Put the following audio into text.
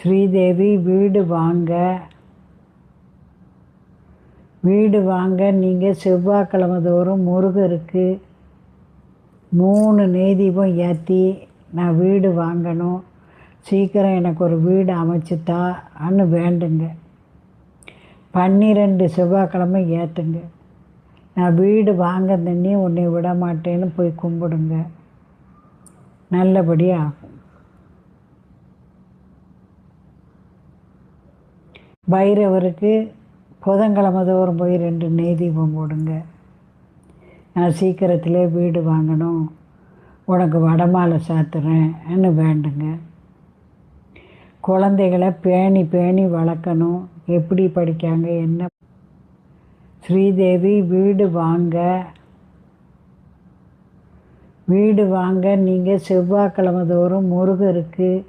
ஸ்ரீதேவி வீடு வாங்க. வீடு வாங்க. நீங்கள் செவ்வாய்க்கிழமை தோறும் முருகருக்கு மூணு நெய் தீபம் ஏற்றி நான் வீடு வாங்கணும். சீக்கிரம் எனக்கு ஒரு வீடு அமைச்சுத்தா அன்னு வேண்டுங்க. பன்னிரெண்டு செவ்வாய்க்கிழமை ஏற்றுங்க நான் வீடு வாங்க தண்ணி உன்னை விட மாட்டேன்னு போய் கும்பிடுங்க. நல்லபடியாக பைரவருக்கு புதன்கிழமை தோறும் போய் ரெண்டு நெய் தீபம் போடுங்க. நான் சீக்கிரத்திலே வீடு வாங்கணும். உனக்கு வடமாலை சாத்துறேன்னு வேண்டுங்க? குழந்தைகளை பேணி பேணி வளர்க்கணும். எப்படி படிக்காங்க? என்ன? ஸ்ரீதேவி வீடு வாங்க. வீடு வாங்க. நீங்கள் செவ்வாய்க்கிழமை தோறும் முருகருக்கு